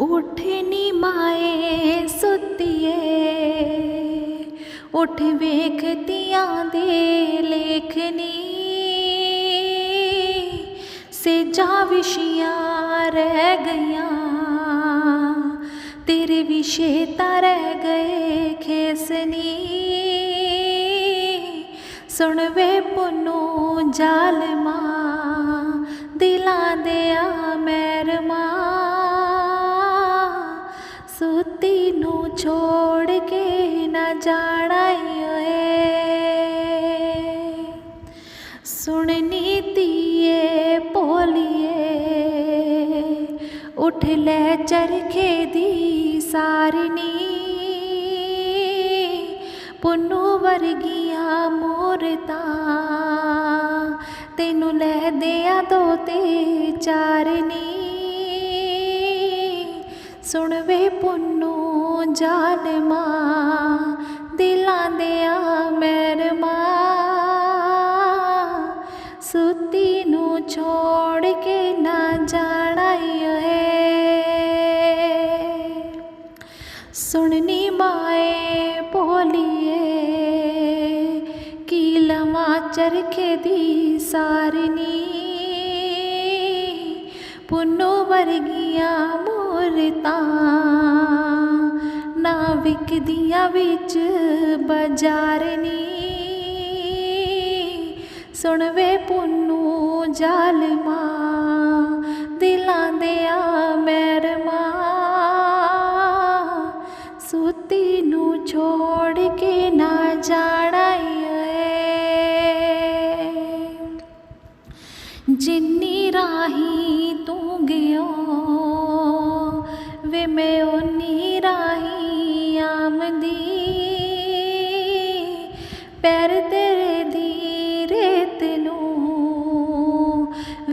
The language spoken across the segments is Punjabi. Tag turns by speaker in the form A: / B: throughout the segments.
A: ਉਠਨੀ ਮਾਏ ਸੁੱਤੀਏ ਉੱਠ ਵੇਖਤੀਆਂ ਦੇ ਲੇਖਨੀ ਸੇਜਾ ਵਿਸ਼ੀਆਂ ਰਹਿ ਗਈਆਂ ਤੇਰੇ ਵਿਸ਼ੇ ਤਾਂ ਰਹਿ ਗਏ ਖੇਸਨੀ ਸੁਣ ਵੇ ਪੁੰਨੂ ਜ਼ਾਲਮਾ ਸੁੱਤੀ ਨੂੰ ਛੋੜ ਕੇ ਨਾ ਜਾਣਾ ਈ ਓਏ ਸੁਣ ਨੀਤੀਏ ਭੋਲੀਏ ਉੱਠ ਲੈ ਚਰਖੇ ਦੀ ਸਾਰਨੀ ਪੁੰਨੂ ਵਰਗੀਆਂ ਮੂਰਤਾਂ ਤੈਨੂੰ ਲੈ ਦਿਆਂ ਦੋ ਤੇ ਚਾਰਨੀ ਦਿਲਾਂ ਦੇ ਆ ਮੈਰਮਾ ਸੁੱਤੀ ਨੂੰ ਛੋੜ ਕੇ ਨਾ ਜਾਣਾ ਈ ਓਏ। ਸੁਣਨੀ ਮਾਏ ਭੋਲੀਏ, ਕੀ ਲਵਾਂ ਚਰਖੇ ਦੀ ਸਾਰਨੀ। ਪੁੰਨੋ ਵਰਗੀਆਂ ਮੂਰਤਾਂ ਵਿਕਦੀਆਂ ਵਿੱਚ ਬਾਜ਼ਾਰਨੀ ਸੁਣ ਪੁੰਨੂ ਜ਼ਾਲਮਾ, ਦਿਲਾਂ ਦੇ ਆ ਮੈਰਮਾ ਸੁੱਤੀ ਨੂੰ ਛੋੜ ਕੇ ਨਾ ਜਾਣਾ ਈ ਜਿੰਨੀ ਰਾਹੀ ਤੂੰ ਗਿਓ, ਵੇ ਮੈਂ ਓਨੀ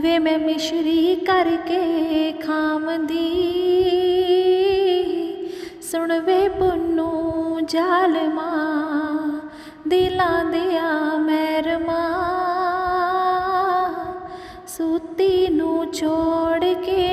A: ਵੇ ਮੈਂ ਮਿਸ਼ਰੀ ਕਰਕੇ ਖਾਮਦੀ ਸੁਣ ਵੇ ਪੁੰਨੂ ਜ਼ਾਲਮਾ, ਦਿਲਾਂ ਦੇ ਆ ਮੈਰਮਾ ਸੁੱਤੀ ਨੂੰ ਛੋੜ ਕੇ